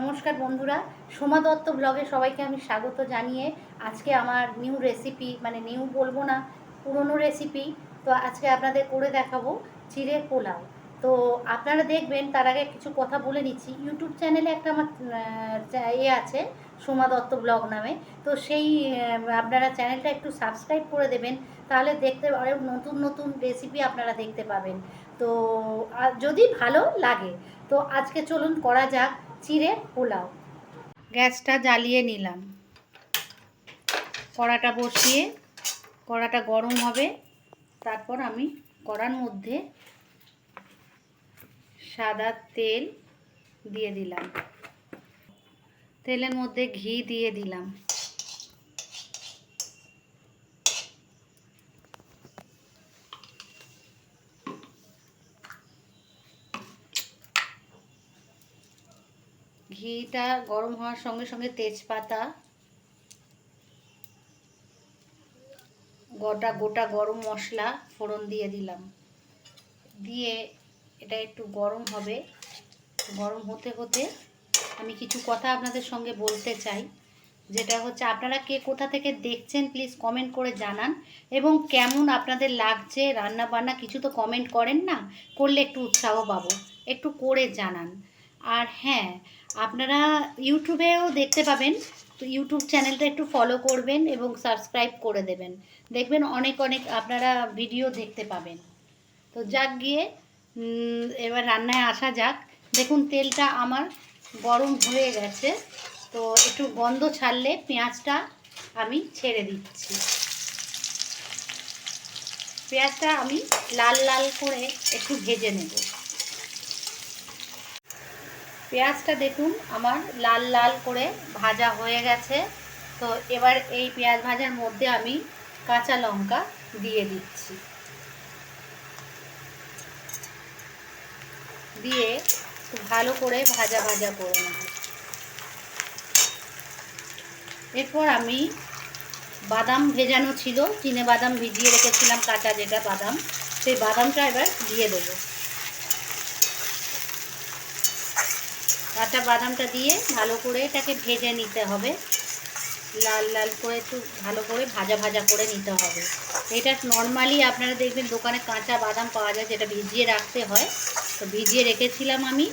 নমস্কার বন্ধুরা, সোমা দত্ত ব্লগে সবাইকে আমি স্বাগত জানিয়ে আজকে আমার নিউ রেসিপি মানে নিউ বলব না, পুরনো রেসিপি তো আজকে আপনাদের করে দেখাবো চিড়ের পোলাও। তো আপনারা দেখবেন, তার আগে কিছু কথা বলে নিচ্ছি। ইউটিউব চ্যানেলে একটা আমার এ আছে, সোমা দত্ত ব্লগ নামে। তো সেই আপনারা চ্যানেলটা একটু সাবস্ক্রাইব করে দেবেন, তাহলে দেখতে আরও নতুন নতুন রেসিপি আপনারা দেখতে পাবেন। তো যদি ভালো লাগে, তো আজকে চলুন করা যাক। চিড়ে পোলাও। গ্যাসটা জ্বালিয়ে নিলাম। কড়াটা বসিয়ে, কড়াটা গরম হবে। তারপর আমি কড়ার মধ্যে সাদা তেল দিয়ে দিলাম। তেলের মধ্যে ঘি দিয়ে দিলাম। ঘিটা গরম হওয়ার সঙ্গে সঙ্গে তেজপাতা, গোটা গোটা গরম মশলা ফোড়ন দিয়ে দিলাম। দিয়ে এটা একটু গরম হবে। গরম হতে হতে আমি কিছু কথা আপনাদের সঙ্গে বলতে চাই। যেটা হচ্ছে, আপনারা কে কোথা থেকে দেখছেন প্লিজ কমেন্ট করে জানান। এবং কেমন আপনাদের লাগছে রান্না বান্না কিছু তো কমেন্ট করেন না, করলে একটু উৎসাহ পাবো। একটু করে জানান। আর হ্যাঁ আপনারা ইউটিউবেও দেখতে পাবেন। তো ইউটিউব চ্যানেলটা একটু ফলো করবেন এবং সাবস্ক্রাইব করে দেবেন। দেখবেন অনেক অনেক আপনারা ভিডিও দেখতে পাবেন। তো যাক গিয়ে এবার রান্নায় আসা যাক। দেখুন তেলটা আমার গরম হয়ে গেছে। তো একটু গন্ধ ছাড়লে পেঁয়াজটা আমি ছেড়ে দিচ্ছি। পেঁয়াজটা আমি লাল লাল করে একটু ভেজে নেব। পেঁয়াজটা দেখুন, আমার লাল লাল করে ভাজা হয়ে গেছে। তো এবার এই পেঁয়াজ ভাজার মধ্যে আমি কাঁচা লঙ্কা দিয়ে দিচ্ছি। দিয়ে ভালো করে ভাজা ভাজা করে নেব। এরপর আমি বাদাম ভেজানো ছিল, চিনে বাদাম ভিজিয়ে রেখেছিলাম, কাঁচা যেটা বাদাম, সেই বাদামটা এবার দিয়ে দেবো। কাঁচা বাদামটা দিয়ে ভালো করে এটাকে ভেজে নিতে হবে। লাল লাল করে একটু ভালো করে ভাজা ভাজা করে নিতে হবে। এটা নর্মালি আপনারা দেখবেন দোকানে কাঁচা বাদাম পাওয়া যায়, যেটা ভিজিয়ে রাখতে হয়। তো ভিজিয়ে রেখেছিলাম আমি।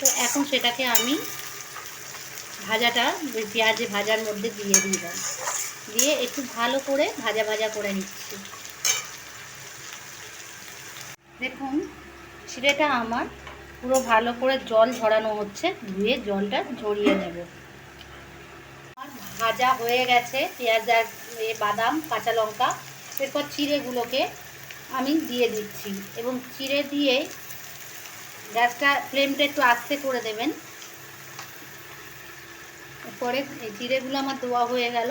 তো এখন সেটাকে আমি ভাজাটা পেঁয়াজে ভাজার মধ্যে দিয়ে দিলাম। দিয়ে একটু ভালো করে ভাজা ভাজা করে নিচ্ছি। দেখুন চিড়েটা আমার পুরো ভালো করে জল ঝরানো হচ্ছে, ধুয়ে জলটা ঝরিয়ে নেব। আমার ভাজা হয়ে গেছে পেঁয়াজ আর বাদাম, কাঁচা লঙ্কা। এরপর চিড়েগুলোকে আমি দিয়ে দিচ্ছি এবং চিড়ে দিয়ে গ্যাসটা ফ্লেমটা একটু আস্তে করে দেবেন। এই চিড়েগুলো আমার দেওয়া হয়ে গেল।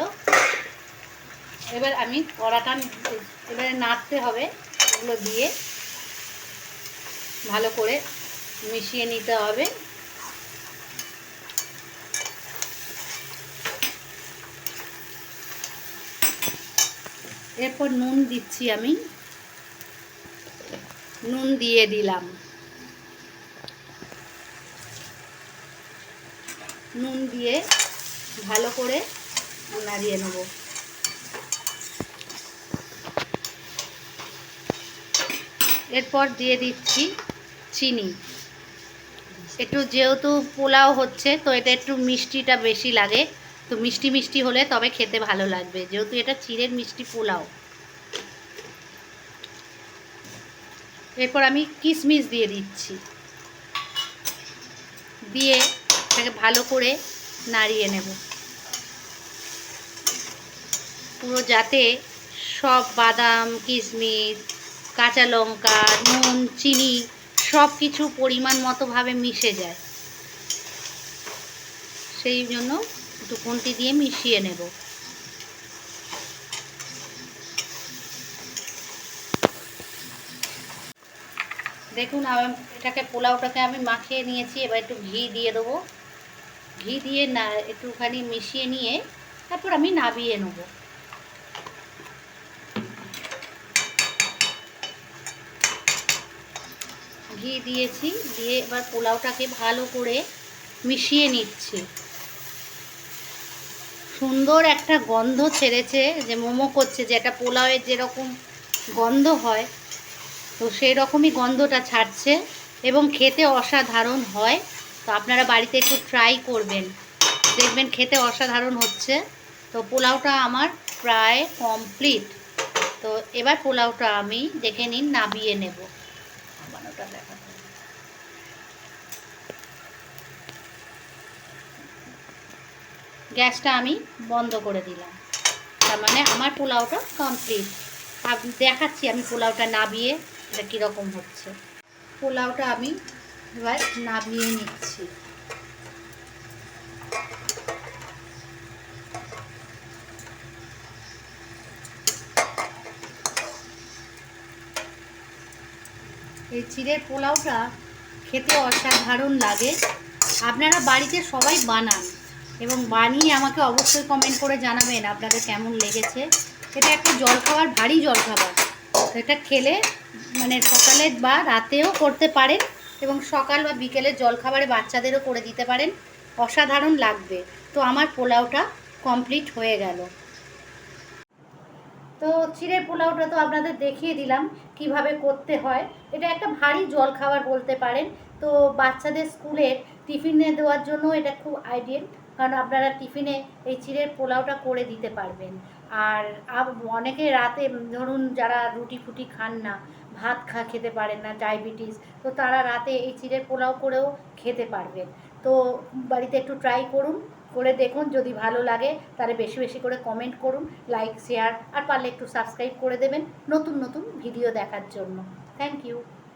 এবার আমি কড়াটা এবারে নাড়তে হবে, এগুলো দিয়ে ভালো করে মিশিয়ে নিতে হবে। এরপর নুন দিচ্ছি আমি। নুন দিয়ে দিলাম। নুন দিয়ে ভালো করে নাড়িয়ে নেব। এরপর দিয়ে দিচ্ছি চিনি। একটু যেহেতু পোলাও হচ্ছে, তো এটা একটু মিষ্টিটা বেশি লাগে। তো মিষ্টি মিষ্টি হলে তবে খেতে ভালো লাগবে, যেহেতু এটা চিড়ের মিষ্টি পোলাও। এরপর আমি কিশমিশ দিয়ে দিচ্ছি। দিয়ে এটাকে ভালো করে নাড়িয়ে নেব। পুরো যাতে সব বাদাম কিশমিশ কাঁচা লঙ্কা, নুন, চিনি সব কিছু পরিমাণ মতোভাবে মিশে যায়। সেই জন্য একটু খুন্তি দিয়ে মিশিয়ে নেব। দেখুন আমি, এটাকে, পোলাওটাকে আমি মাখিয়ে নিয়েছি, এবার একটু ঘি দিয়ে দেবো। ঘি দিয়ে না, একটুখানি মিশিয়ে নিয়ে তারপর আমি নাবিয়ে নেব। ঘি দিয়েছি, দিয়ে এবার পোলাওটাকে ভালো করে মিশিয়ে নিচ্ছি। সুন্দর একটা গন্ধ ছেড়েছে যে মোমো করছে যেটা পোলাওয়ের যেরকম গন্ধ হয়, তো সেই রকমই গন্ধটা ছাড়ছে এবং খেতে অসাধারণ হয়। তো আপনারা বাড়িতে একটু ট্রাই করবেন। দেখবেন খেতে অসাধারণ হচ্ছে। তো পোলাওটা আমার প্রায় কমপ্লিট তো এবার পোলাওটা আমি দেখে নিন, নাবিয়ে নেব। ওটা দেখা। গ্যাসটা আমি বন্ধ করে দিলাম। তার মানে আমার পোলাওটা কমপ্লিট দেখাচ্ছি আমি পোলাওটা নাবিয়ে এটা কীরকম হচ্ছে। পোলাওটা আমি এবার নাবিয়ে নিচ্ছি। এই চিড়ের পোলাওটা খেতে অসাধারণ লাগে। আপনারা বাড়িতে সবাই বানান এবং বানিয়ে আমাকে অবশ্যই কমেন্ট করে জানাবেন আপনাদের কেমন লেগেছে। এটা একটা জলখাবার, ভারী জলখাবার। এটা খেলে মানে সকালে বা রাতেও করতে পারেন এবং সকাল বা বিকেলের জলখাবারে বাচ্চাদেরও করে দিতে পারেন। অসাধারণ লাগবে। তো আমার পোলাওটা কমপ্লিট হয়ে গেল। তো চিড়ের পোলাওটা তো আপনাদের দেখিয়ে দিলাম, কীভাবে করতে হয়। এটা একটা ভারী জল খাবার বলতে পারেন। তো বাচ্চাদের স্কুলের টিফিনে দেওয়ার জন্য এটা খুব আইডিয়াল কারণ আপনারা টিফিনে এই চিড়ের পোলাওটা করে দিতে পারবেন। আর অনেকে রাতে ধরুন যারা রুটি ফুটি খান না, ভাত খা, খেতে পারেন না ডায়াবেটিস তো তারা রাতে এই চিড়ের পোলাও করেও খেতে পারবেন। তো বাড়িতে একটু ট্রাই করুন। করে দেখুন, যদি ভালো লাগে, তাহলে বেশি বেশি করে কমেন্ট করুন লাইক শেয়ার আর পারলে একটু সাবস্ক্রাইব করে দেবেন নতুন নতুন ভিডিও দেখার জন্য। Thank you